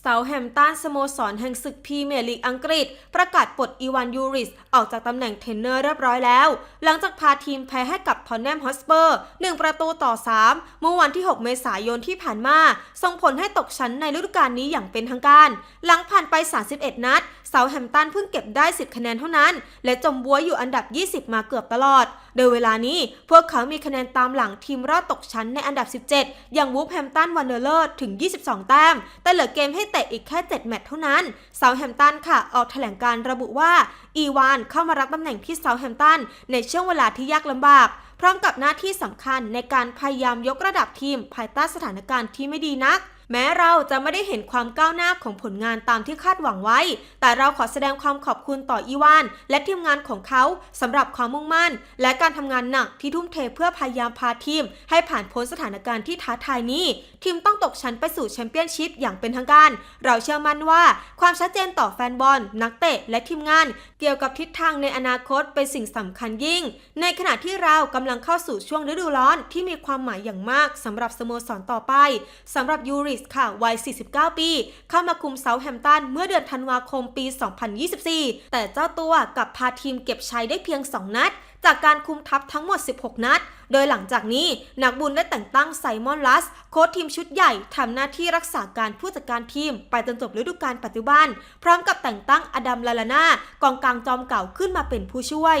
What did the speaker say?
เซาแฮมตันสโมสรแห่งศึกพรีเมียร์ลีกอังกฤษ ประกาศปลดอีวานยูริส ออกจากตำแหน่งเทรนเนอร์เรียบร้อยแล้ว หลังจากพาทีมแพ้ให้กับทอนแนมฮอสเปอร์ 1 ประตูต่อ 3 เมื่อวันที่ 6 เมษายนที่ผ่านมา ส่งผลให้ตกชั้นในฤดูกาลนี้อย่างเป็นทางการ หลังผ่านไป 31 นัดาแฮมตันเพิ่งเก็บได้ 10 คะแนนเท่านั้น และจมบัวอยู่อันดับ 20 มาเกือบตลอด โดยเวลานี้พวกเขามีคะแนนตามหลังทีมรอดตกชั้นในอันดับ 17 อย่างวูฟแฮมตันวันเดอร์เลอร์ถึง 22 แต้ม แต่เหลือเกมให้เตะอีกแค่ 7 แมตช์เท่านั้นเซาแฮมตันค่ะ ออกแถลงการระบุว่า อีวานเข้ามารับตำแหน่งที่เซาแฮมตันในช่วงเวลาที่ยากลำบากพร้อมกับหน้าที่สำคัญในการพยายามยกระดับทีมภายใต้สถานการณ์ที่ไม่ดีนัก แม้เราจะไม่ได้เห็นความก้าวหน้าของผลงานตามที่คาดหวังไว้ แต่เราขอแสดงความขอบคุณต่ออีวาน และทีมงานของเขาสำหรับความมุ่งมั่น และการทำงานหนักที่ทุ่มเทเพื่อพยายามพาทีม ให้ผ่านพ้นสถานการณ์ที่ท้าทายนี้ ทีมต้องตกชั้นไปสู่แชมเปี้ยนชิพอย่างเป็นทางการ เราเชื่อมั่นว่า ความชัดเจนต่อแฟนบอล นักเตะและทีมงาน เกี่ยวกับทิศทางในอนาคตเป็นสิ่งสำคัญยิ่ง ในขณะที่เรากำลังเข้าสู่ช่วงฤดูร้อนที่มีความหมายอย่างมากสำหรับสโมสรต่อไปสำหรับยูริสค่ะวัย 49 ปี เข้ามาคุมเซาแฮมตันเมื่อเดือนธันวาคมปี 2024 แต่เจ้าตัวกลับพาทีมเก็บชัยได้เพียง 2 นัด จากการคุมทัพทั้งหมด 16 นัด โดยหลังจากนี้นักบุญได้แต่งตั้งไซมอนลัส โค้ชทีมชุดใหญ่ทำหน้าที่รักษาการผู้จัดการทีม ไปจนจบฤดูกาลปัจจุบัน พร้อมกับแต่งตั้งอดัมลาลานากองกลางจอมเก่าขึ้นมาเป็นผู้ช่วย